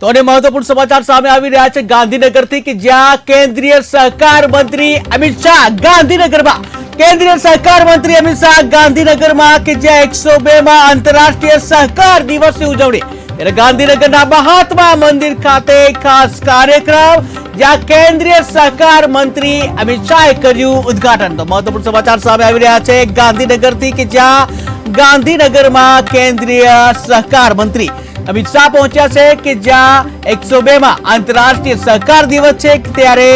તો અને મહત્વપૂર્ણ સમાચાર સામે આવી રહ્યા છે ગાંધીનગરથી કે જ્યાં કેન્દ્રીય સહકાર મંત્રી અમિત શાહ ગાંધીનગરમાં, કેન્દ્રીય સહકાર મંત્રી અમિત શાહ ગાંધીનગરમાં કે જ્યાં એકસો બે માં આંતરરાષ્ટ્રીય સહકાર દિવસની ઉજવણી. ત્યારે ગાંધીનગરના મહાત્મા મંદિર ખાતે ખાસ કાર્યક્રમ જ્યાં કેન્દ્રીય સહકાર મંત્રી અમિત શાહે કર્યું ઉદ્ઘાટન. તો મહત્વપૂર્ણ સમાચાર સામે આવી રહ્યા છે ગાંધીનગરથી કે જ્યાં ગાંધીનગરમાં કેન્દ્રીય સહકાર મંત્રી અમિત શાહ પહોંચ્યા છે કે જ્યાં એકસો માં આંતરરાષ્ટ્રીય સહકાર દિવસ છે ત્યારે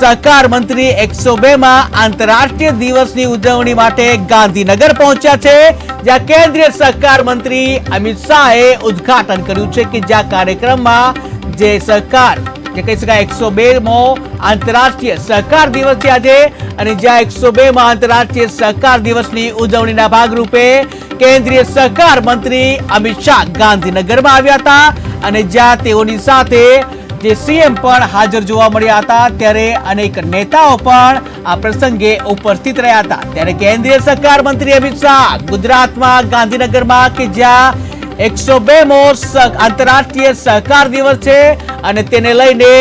સહકાર મંત્રી એકસો બે માં આંતરરાષ્ટ્રીય દિવસની ઉજવણી માટે ગાંધીનગર પહોંચ્યા છે, જ્યાં કેન્દ્રીય સહકાર મંત્રી અમિત શાહે ઉદ્ઘાટન કર્યું છે કે જ્યાં કાર્યક્રમમાં જે સહકાર જે કહી શકાય, એકસો બે મો આંતરરાષ્ટ્રીય સહકાર દિવસ છે આજે અને જ્યાં એકસો બે માં આંતરરાષ્ટ્રીય સહકાર દિવસની ઉજવણીના ભાગરૂપે કેન્દ્રીય સહકાર મંત્રી અમિત શાહ ગાંધીનગરમાં આવ્યા હતા અને જ્યાં તેઓની સાથે જે સીએમ પણ હાજર જોવા મળ્યા હતા, ત્યારે અનેક નેતાઓ પણ આ પ્રસંગે ઉપસ્થિત રહ્યા હતા. ત્યારે કેન્દ્રીય સહકાર મંત્રી અમિત શાહ ગુજરાતમાં, ગાંધીનગરમાં કે જ્યાં એકસો બે મો આંતરરાષ્ટ્રીય સહકાર દિવસ છે અને તેને લઈને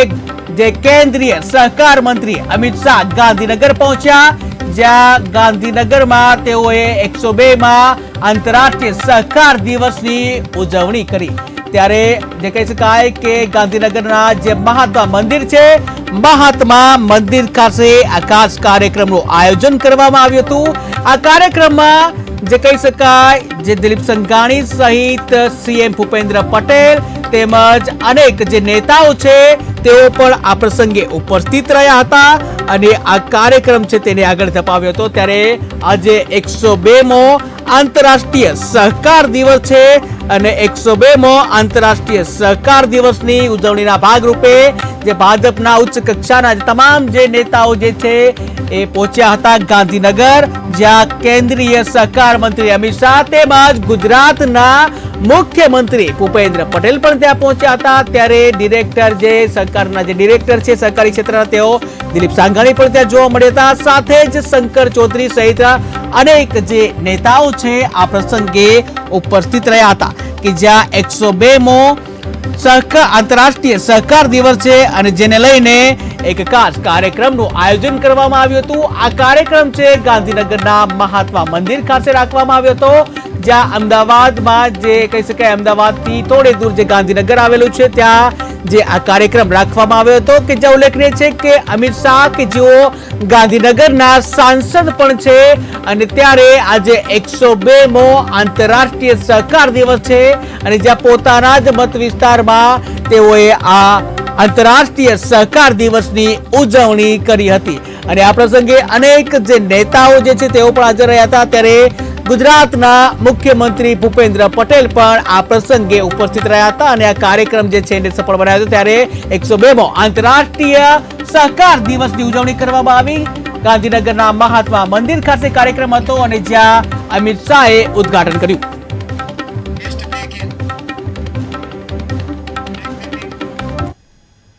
જે કેન્દ્રીય સહકાર મંત્રી અમિત શાહ ગાંધીનગર પહોંચ્યા. જ્યાં ગાંધીનગરમાં તેઓએ એકસો બે માં આંતરરાષ્ટ્રીય સહકાર દિવસની ઉજવણી કરી. ત્યારે જે કહી શકાય કે ગાંધીનગરના જે મહાત્મા મંદિર છે, મહાત્મા મંદિર ખાતે આ ખાસ કાર્યક્રમનું આયોજન કરવામાં આવ્યું હતું. આ કાર્યક્રમમાં જે કહી શકાય, જે દિલીપ સંઘાણી સહિત સીએમ ભૂપેન્દ્ર પટેલ તેમજ અનેક જે નેતાઓ છે, તેઓ પણ આ પ્રસંગે ઉપસ્થિત રહ્યા હતા અને આ કાર્યક્રમ છે તેને આગળ ધપાવ્યો હતો. ત્યારે આજે એકસો બે મો આંતરરાષ્ટ્રીય સહકાર દિવસ છે અને એકસો બે મો આંતરરાષ્ટ્રીય સહકાર દિવસની ઉજવણીના ભાગરૂપે જે ભાજપના ઉચ્ચ કક્ષાના તમામ જે નેતાઓ જે છે એ પહોંચ્યા હતા ગાંધીનગર, જ્યાં કેન્દ્રીય સહકાર મંત્રી અમિત શાહ તેમજ ગુજરાતના મુખ્યમંત્રી ભૂપેન્દ્ર પટેલ પણ ત્યાં પહોંચ્યા હતા. ત્યારે ડિરેક્ટર જે સરકારના જે ડિરેક્ટર છે સરકારી ક્ષેત્રના તેઓ દિલીપ સાંઘાણી પણ ત્યાં જોવા મળ્યા હતા. સાથે જ શંકર ચૌધરી સહિત અનેક જે નેતાઓ છે આ પ્રસંગે ઉપસ્થિત રહ્યા હતા કે જ્યાં એકસો બે મો સહકાર આંતરરાષ્ટ્રીય સહકાર દિવસ છે અને જેને લઈને એક ખાસ કાર્યક્રમનું આયોજન કરવામાં આવ્યું હતું. આ કાર્યક્રમ છે ગાંધીનગરના મહાત્મા મંદિર ખાતે રાખવામાં આવ્યો હતો. જ્યાં અમદાવાદમાં જે કહી શકાય અમદાવાદથી થોડે દૂર જે ગાંધીનગર આવેલું છે, ત્યાં જે આ કાર્યક્રમ રાખવામાં આવ્યો હતો કે જ્યાં ઉલ્લેખનીય છે કે અમિત શાહ કે જેઓ ગાંધીનગરના સાંસદ પણ છે અને ત્યારે આજે એકસો બે મો આંતરરાષ્ટ્રીય સહકાર દિવસ છે અને જ્યાં પોતાના જ મત વિસ્તારમાં તેઓએ આ આંતરરાષ્ટ્રીય સહકાર દિવસની ઉજવણી કરી હતી. અને આ પ્રસંગે અનેક જે નેતાઓ જે છે તેઓ પણ હાજર રહ્યા હતા. ત્યારે ગુજરાતના મુખ્યમંત્રી ભૂપેન્દ્ર પટેલ પણ આ પ્રસંગે ઉપસ્થિત રહ્યા હતા અને આ કાર્યક્રમ જે છે એને સફળ બનાવ્યો હતો. ત્યારે એકસો બે મો આંતરરાષ્ટ્રીય સહકાર દિવસની ઉજવણી કરવામાં આવી. ગાંધીનગરના મહાત્મા મંદિર ખાતે કાર્યક્રમ હતો અને જ્યાં અમિત શાહે ઉદ્ઘાટન કર્યું.